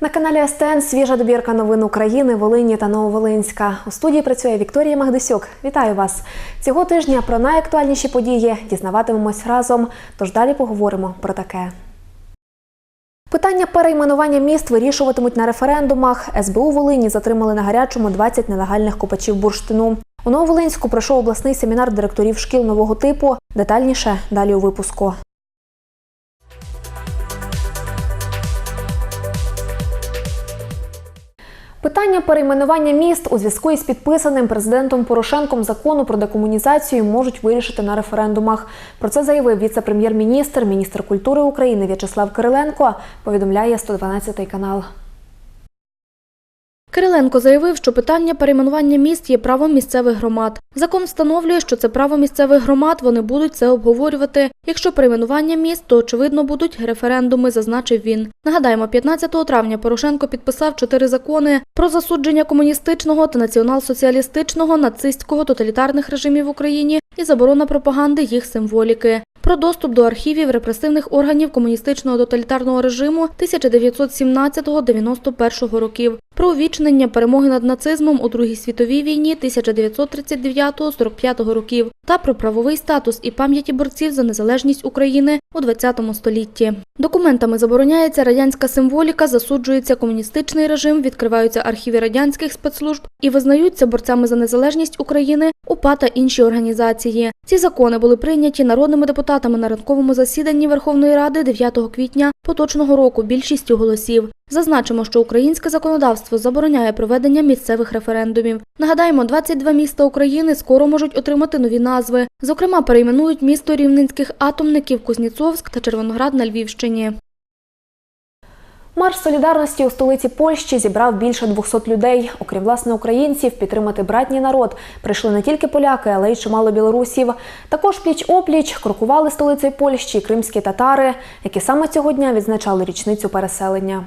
На каналі СТН свіжа добірка новин України, Волині та Нововолинська. У студії працює Вікторія Магдисюк. Вітаю вас! Цього тижня про найактуальніші події дізнаватимемось разом. Тож далі поговоримо про таке. Питання перейменування міст вирішуватимуть на референдумах. СБУ Волині затримали на гарячому 20 нелегальних копачів бурштину. У Нововолинську пройшов обласний семінар директорів шкіл нового типу. Детальніше далі у випуску. Питання перейменування міст у зв'язку із підписаним президентом Порошенком закону про декомунізацію можуть вирішити на референдумах. Про це заявив віце-прем'єр-міністр, міністр культури України В'ячеслав Кириленко. Повідомляє 112 канал. Кириленко заявив, що питання перейменування міст є правом місцевих громад. Закон встановлює, що це право місцевих громад, вони будуть це обговорювати. Якщо перейменування міст, то очевидно будуть референдуми, зазначив він. Нагадаємо, 15 травня Порошенко підписав чотири закони про засудження комуністичного та націонал-соціалістичного, нацистського тоталітарних режимів в Україні і заборона пропаганди їх символіки. Про доступ до архівів репресивних органів комуністичного тоталітарного режиму 1917-91 років, про увічнення перемоги над нацизмом у Другій світовій війні 1939-45 років та про правовий статус і пам'яті борців за незалежність України у ХХ столітті. Документами забороняється радянська символіка, засуджується комуністичний режим, відкриваються архіви радянських спецслужб і визнаються борцями за незалежність України УПА та інші організації. Ці закони були прийняті народними депутатами на ранковому засіданні Верховної Ради 9 квітня поточного року більшістю голосів. Зазначимо, що українське законодавство забороняє проведення місцевих референдумів. Нагадаємо, 22 міста України скоро можуть отримати нові назви. Зокрема, перейменують місто рівненських атомників Кузнєцовськ та Червоноград на Львівщині. Марш солідарності у столиці Польщі зібрав більше 200 людей. Окрім власне українців, підтримати братній народ прийшли не тільки поляки, але й чимало білорусів. Також пліч опліч крокували столицею Польщі кримські татари, які саме цього дня відзначали річницю переселення.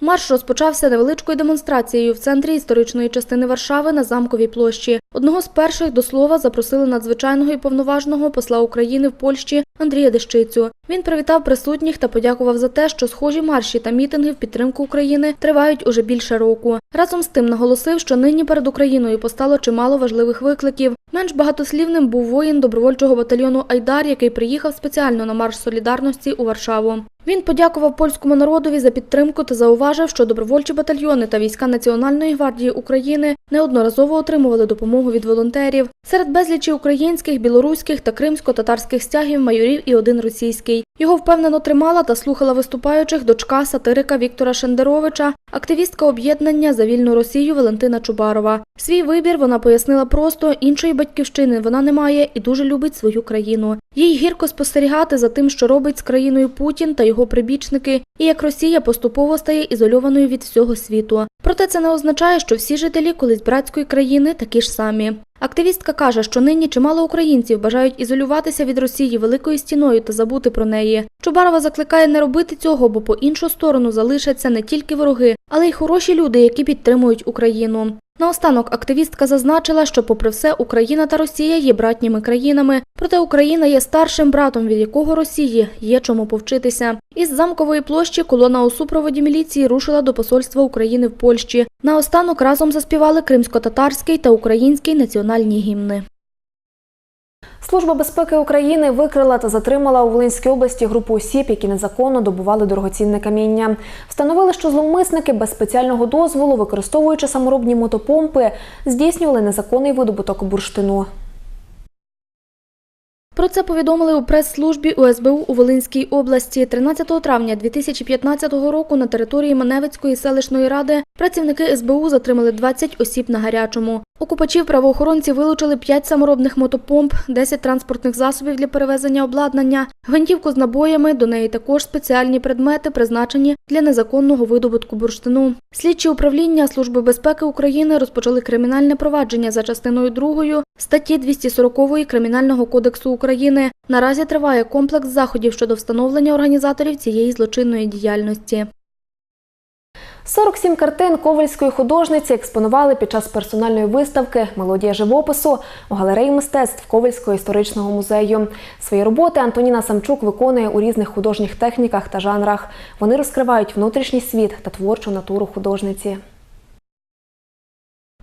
Марш розпочався невеличкою демонстрацією в центрі історичної частини Варшави на замковій площі. Одного з перших до слова запросили надзвичайного і повноважного посла України в Польщі Андрія Дещицю. Він привітав присутніх та подякував за те, що схожі марші та мітинги в підтримку України тривають уже більше року. Разом з тим наголосив, що нині перед Україною постало чимало важливих викликів. Менш багатослівним був воїн добровольчого батальйону Айдар, який приїхав спеціально на марш солідарності у Варшаву. Він подякував польському народові за підтримку та зауважив, що добровольчі батальйони та війська Національної гвардії України неодноразово отримували допомогу від волонтерів. Серед безлічі українських, білоруських та кримсько-татарських стягів майорів і один російський. Його впевнено тримала та слухала виступаючих дочка сатирика Віктора Шендеровича, активістка об'єднання за вільну Росію Валентина Чубарова. Свій вибір вона пояснила просто іншої батьківщини вона не має і дуже любить свою країну. Їй гірко спостерігати за тим, що робить з країною Путін та його прибічники, і як Росія поступово стає ізольованою від всього світу. Проте це не означає, що всі жителі колись братської країни такі ж самі. Активістка каже, що нині чимало українців бажають ізолюватися від Росії великою стіною та забути про неї. Чубарова закликає не робити цього, бо по іншу сторону залишаться не тільки вороги, але й хороші люди, які підтримують Україну. Наостанок активістка зазначила, що, попри все, Україна та Росія є братніми країнами, проте Україна є старшим братом, від якого Росії є чому повчитися. Із замкової площі колона у супроводі міліції рушила до посольства України в Польщі. Наостанок разом заспівали кримсько-татарський та український національні гімни. Служба безпеки України викрила та затримала у Волинській області групу осіб, які незаконно добували дорогоцінне каміння. Встановили, що зловмисники без спеціального дозволу, використовуючи саморобні мотопомпи, здійснювали незаконний видобуток бурштину. Про це повідомили у прес-службі УСБУ у Волинській області. 13 травня 2015 року на території Маневицької селищної ради працівники СБУ затримали 20 осіб на гарячому. У купачів правоохоронці вилучили 5 саморобних мотопомп, 10 транспортних засобів для перевезення обладнання, гвинтівку з набоями, до неї також спеціальні предмети, призначені для незаконного видобутку бурштину. Слідчі управління Служби безпеки України розпочали кримінальне провадження за частиною 2 статті 240 Кримінального кодексу України. Наразі триває комплекс заходів щодо встановлення організаторів цієї злочинної діяльності. 47 картин ковальської художниці експонували під час персональної виставки Мелодія живопису у галереї мистецтв Ковальського історичного музею. Свої роботи Антоніна Самчук виконує у різних художніх техніках та жанрах. Вони розкривають внутрішній світ та творчу натуру художниці.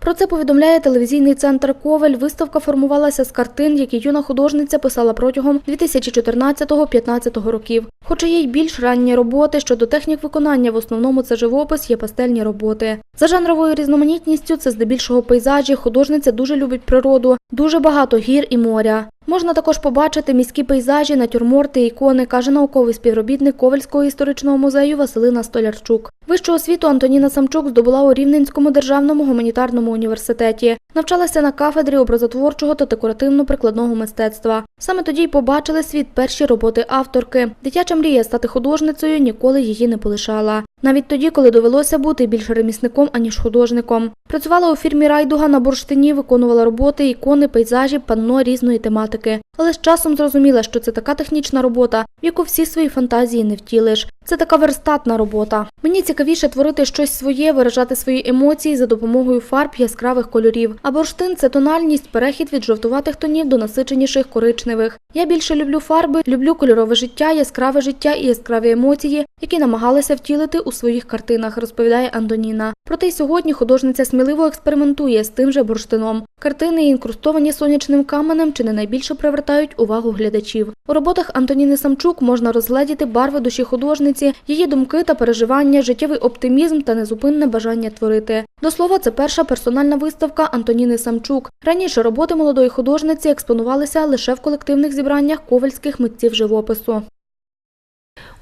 Про це повідомляє телевізійний центр Ковель. Виставка формувалася з картин, які юна художниця писала протягом 2014-15 років. Хоча є й більш ранні роботи щодо технік виконання, в основному це живопис, є пастельні роботи. За жанровою різноманітністю це здебільшого пейзажі. Художниця дуже любить природу, дуже багато гір і моря. Можна також побачити міські пейзажі, натюрморти, ікони, каже науковий співробітник Ковальського історичного музею Василина Столярчук. Вищу освіту Антоніна Самчук здобула у Рівненському державному гуманітарному університеті. Навчалася на кафедрі образотворчого та декоративно-прикладного мистецтва. Саме тоді й побачили світ перші роботи авторки. Дитяча мрія стати художницею ніколи її не полишала. Навіть тоді, коли довелося бути більше ремісником, аніж художником. Працювала у фірмі Райдуга на бурштині, виконувала роботи, ікони, пейзажі, панно різної тематики. Але з часом зрозуміла, що це така технічна робота, в яку всі свої фантазії не втілиш. Це така верстатна робота. Мені цікавіше творити щось своє, виражати свої емоції за допомогою фарб яскравих кольорів. А бурштин це тональність, перехід від жовтуватих тонів до насиченіших коричневих. Я більше люблю фарби, люблю кольорове життя, яскраве життя і яскраві емоції, які намагалася втілити у своїх картинах, розповідає Антоніна. Проте й сьогодні художниця сміливо експериментує з тим же бурштином. Картини, інкрустовані сонячним каменем, чи не найбільше привертають увагу глядачів. У роботах Антоніни Самчук можна розгледіти барви душі художниці, її думки та переживання, життєвий оптимізм та незупинне бажання творити. До слова, це перша персональна виставка Антоніни Самчук. Раніше роботи молодої художниці експонувалися лише в колективних зібраннях ковальських митців живопису.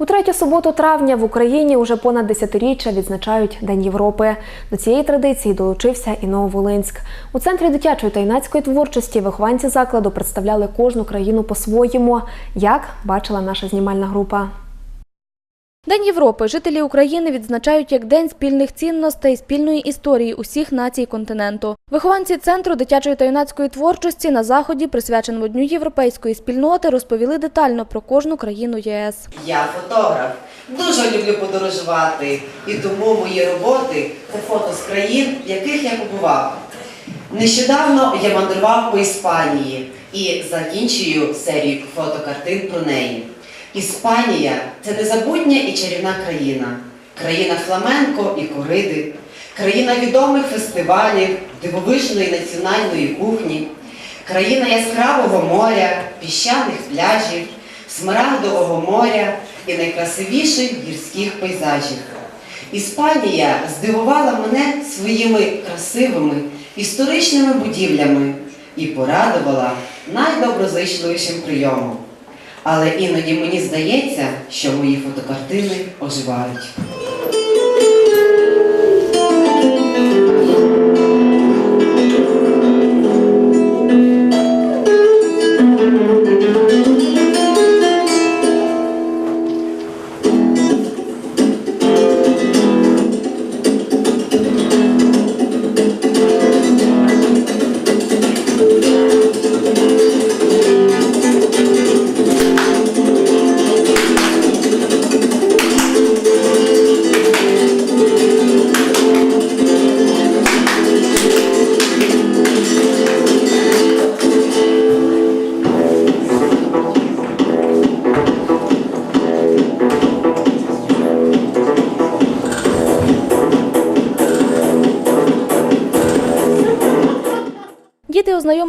У третю суботу травня в Україні уже понад десятиріччя відзначають День Європи. До цієї традиції долучився і Нововолинськ. У центрі дитячої та юнацької творчості вихованці закладу представляли кожну країну по-своєму, як бачила наша знімальна група. День Європи жителі України відзначають як день спільних цінностей, спільної історії усіх націй континенту. Вихованці центру дитячої та юнацької творчості на заході, присвяченому Дню європейської спільноти, розповіли детально про кожну країну ЄС. Я фотограф. Дуже люблю подорожувати, і тому мої роботи це фото з країн, в яких я побував. Нещодавно я мандрував по Іспанії і закінчую серію фотокартин про неї. Іспанія це незабутня і чарівна країна, країна фламенко і кориди, країна відомих фестивалів, дивовижної національної кухні, країна яскравого моря, піщаних пляжів, смарагдового моря і найкрасивіших гірських пейзажів. Іспанія здивувала мене своїми красивими історичними будівлями і порадувала найдоброзичливішим прийомом. Але іноді мені здається, що мої фотокартини оживають.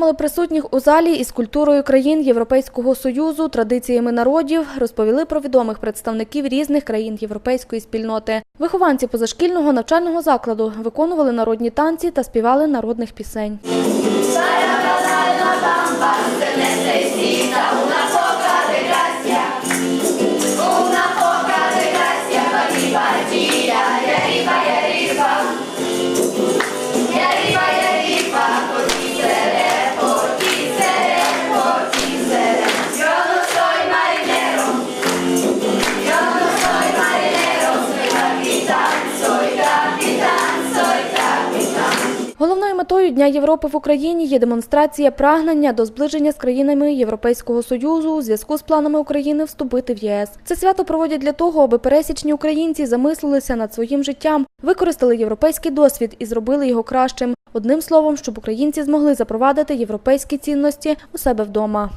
Діти ознайомили присутніх у залі із культурою країн Європейського союзу, традиціями народів, розповіли про відомих представників різних країн європейської спільноти. Вихованці позашкільного навчального закладу виконували народні танці та співали народних пісень. Метою Дня Європи в Україні є демонстрація прагнення до зближення з країнами Європейського Союзу у зв'язку з планами України вступити в ЄС. Це свято проводять для того, аби пересічні українці замислилися над своїм життям, використали європейський досвід і зробили його кращим. Одним словом, щоб українці змогли запровадити європейські цінності у себе вдома.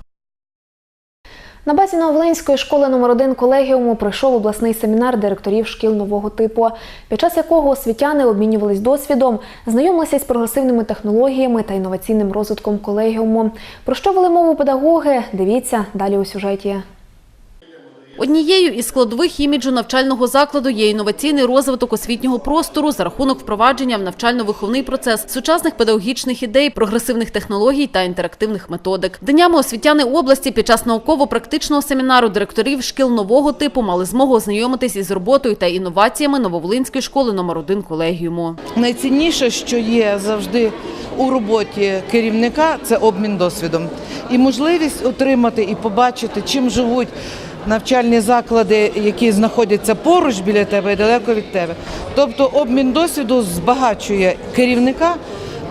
На базі Новолинської школи номер 1 колегіуму пройшов обласний семінар директорів шкіл нового типу, під час якого освітяни обмінювались досвідом, знайомилися з прогресивними технологіями та інноваційним розвитком колегіуму. Про що вели мову педагоги? Дивіться далі у сюжеті. Однією із складових іміджу навчального закладу є інноваційний розвиток освітнього простору за рахунок впровадження в навчально-виховний процес сучасних педагогічних ідей, прогресивних технологій та інтерактивних методик. Днями освітяни області під час науково-практичного семінару директорів шкіл нового типу мали змогу ознайомитись із роботою та інноваціями Нововолинської школи номер 1 колегіуму. Найцінніше, що є завжди у роботі керівника, це обмін досвідом і можливість отримати і побачити, чим живуть навчальні заклади, які знаходяться поруч біля тебе і далеко від тебе. Тобто обмін досвіду збагачує керівника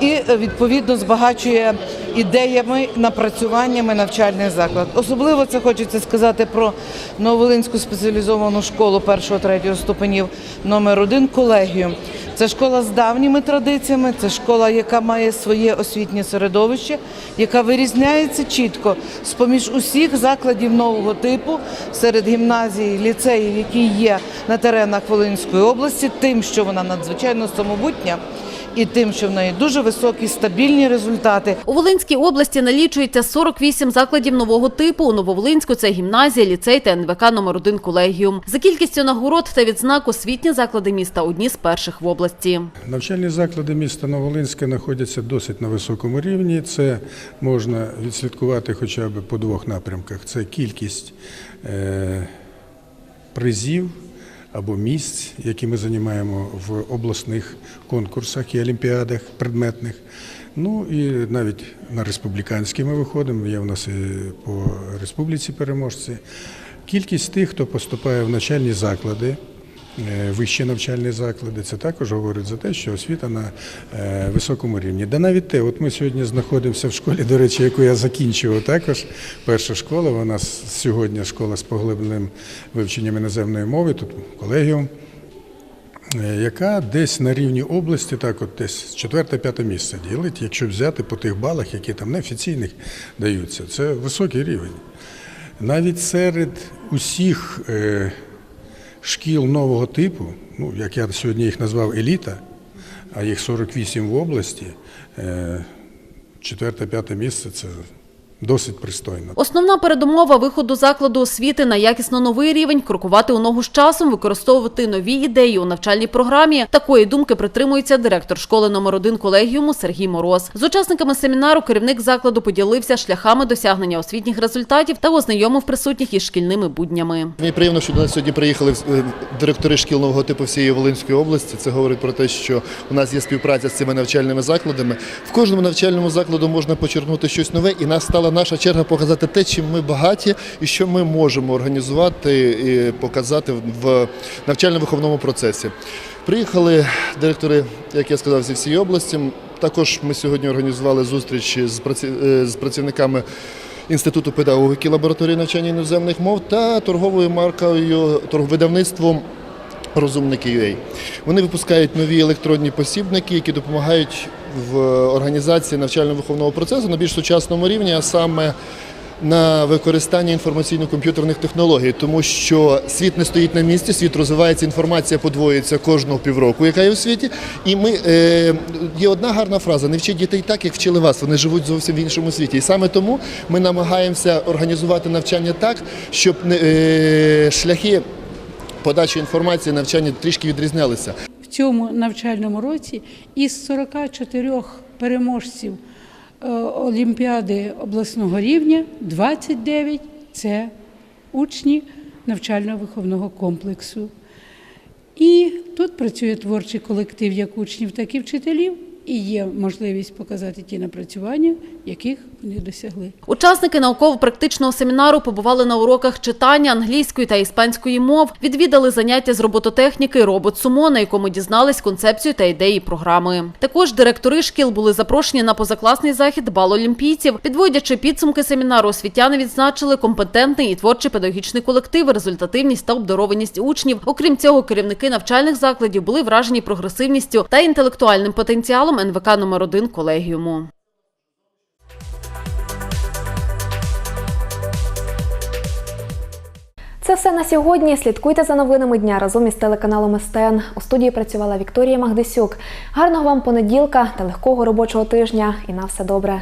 і е, відповідно збагачує ідеями, напрацюваннями навчальний заклад. Особливо це хочеться сказати про Нововолинську спеціалізовану школу 1-3 ступенів номер 1 колегію. Це школа з давніми традиціями, це школа, яка має своє освітнє середовище, яка вирізняється чітко з поміж усіх закладів нового типу серед гімназій, ліцеїв, які є на теренах Волинської області, тим, що вона надзвичайно самобутня. І тим, що в неї дуже високі стабільні результати, У Волинській області налічується 48 закладів нового типу. У Нововолинську це гімназія, ліцей та НВК номер 1 колегіум. За кількістю нагород та відзнак освітні заклади міста одні з перших в області. Навчальні заклади міста Новолинське знаходяться досить на високому рівні. Це можна відслідкувати хоча б по двох напрямках: це кількість е, призів або місць, які ми займаємо в обласних конкурсах і олімпіадах предметних. Ну і навіть на республіканські ми виходимо. Є в нас і по республіці переможці. Кількість тих, хто поступає в начальні заклади, вищі навчальні заклади, це також говорить за те, що освіта на е, високому рівні. Да навіть те, от ми сьогодні знаходимося в школі, до речі, яку я закінчував також. Перша школа, вона сьогодні школа з поглибленим вивченням іноземної мови, тут колегіум. е, Яка десь на рівні області, так от десь четверте-п'яте місце ділить, якщо взяти по тих балах, які там неофіційних даються, це високий рівень. Навіть серед усіх е, шкіл нового типу, ну як я сьогодні їх назвав еліта, а їх 48 в області, е, четверте-п'яте місце це досить пристойно. Основна передумова виходу закладу освіти на якісно новий рівень крокувати у ногу з часом, використовувати нові ідеї у навчальній програмі. Такої думки притримується директор школи номер 1 колегіуму Сергій Мороз. З учасниками семінару керівник закладу поділився шляхами досягнення освітніх результатів та ознайомив присутніх із шкільними буднями. Мені приємно, що до нас сьогодні приїхали е, директори шкіл нового типу всієї Волинської області. Це говорить про те, що у нас є співпраця з цими навчальними закладами. В кожному навчальному закладу можна почерпнути щось нове, і нас наша черга показати те, чим ми багаті і що ми можемо організувати і показати в навчально-виховному процесі. Приїхали директори, як я сказав, зі всієї області. Також ми сьогодні організували зустріч з е, працівниками. Інституту педагогіки лабораторії навчання іноземних мов та торговою маркою торговидавництвом Розумники. Вони випускають нові електронні посібники, які допомагають в організації навчально-виховного процесу на більш сучасному рівні, а саме на використання інформаційно-комп'ютерних технологій, тому що світ не стоїть на місці, світ розвивається, інформація подвоюється кожного півроку, яка є у світі. І ми е, є одна гарна фраза: не вчіть дітей так, як вчили вас. Вони живуть зовсім в іншому світі. І саме тому ми намагаємося організувати навчання так, щоб е, шляхи подачі інформації навчання трішки відрізнялися. Цьому навчальному році із 44 переможців е, Олімпіади обласного рівня 29 – це учні навчально-виховного комплексу. І тут працює творчий колектив як учнів, так і вчителів. І є можливість показати ті напрацювання, яких вони досягли. Учасники науково-практичного семінару побували на уроках читання англійської та іспанської мов, відвідали заняття з робототехніки «Робот Сумо», на якому дізнались концепцію та ідеї програми. Також директори шкіл були запрошені на позакласний захід бал олімпійців. Підводячи підсумки семінару, освітяни відзначили компетентний і творчий педагогічний колектив, результативність та обдарованість учнів. Окрім цього, керівники навчальних закладів були вражені прогресивністю та інтелектуальним потенціалом НВК номер 1 колегіуму. Це все на сьогодні. Слідкуйте за новинами дня разом із телеканалом СТН. У студії працювала Вікторія Магдисюк. Гарного вам понеділка та легкого робочого тижня. І на все добре.